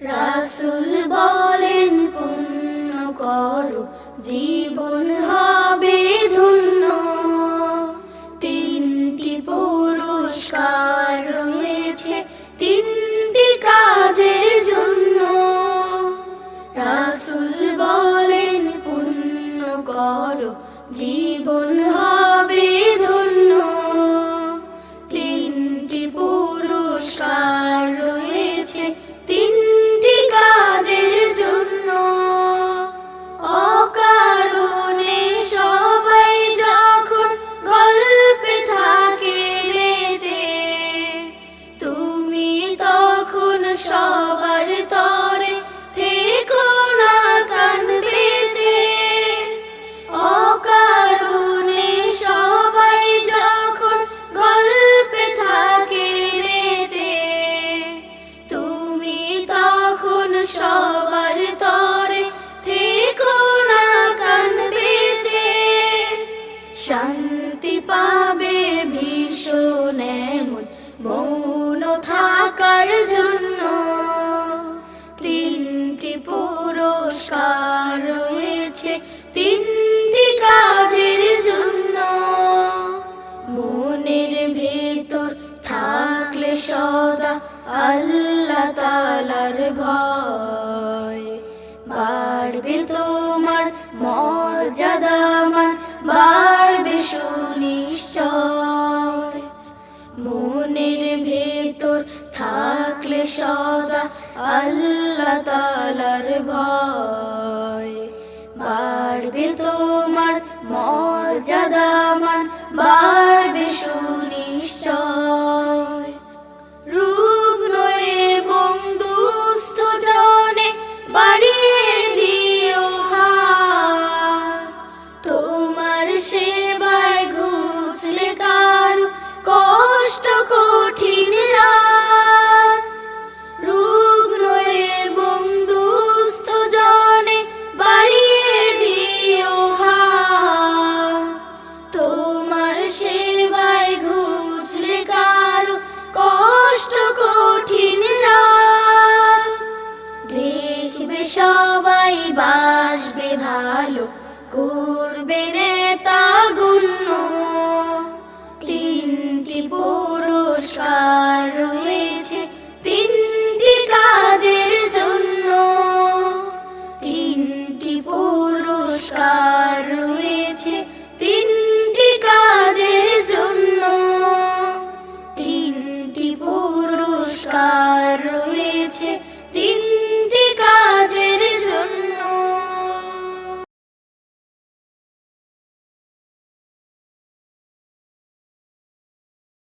রাসুল বলেন, পুণ্য করো, জীবন হবে ধন্য। তিনটি পুরস্কার রয়েছে তিনটি কাজের জন্য। রাসুল বলেন, পুণ্য করো, জীবন হবে সবার তরে থেকো না কান পেতে শান্তি পাবে ভীষণ এমন মৌন থাকার জন্য। তিনটি পুরস্কার রয়েছে তিনটি কাজের জন্য। মনের ভেতর থাকলে সদা আল্লাহ তালার ভয় ভেতর থাকলে সদা আল্লাহ তালার ভয়। বাড়বে তোমার মর্যাদামান বাড়বে সবাই বাসবে ভালো, করবে নেতা গুণ তিনটি পুরস্কার রয়েছে তিনটি কাজের জন্য। তিনটি পুরস্কার রয়েছে তিনটি কাজের জন্য। তিনটি পুরস্কার রয়েছে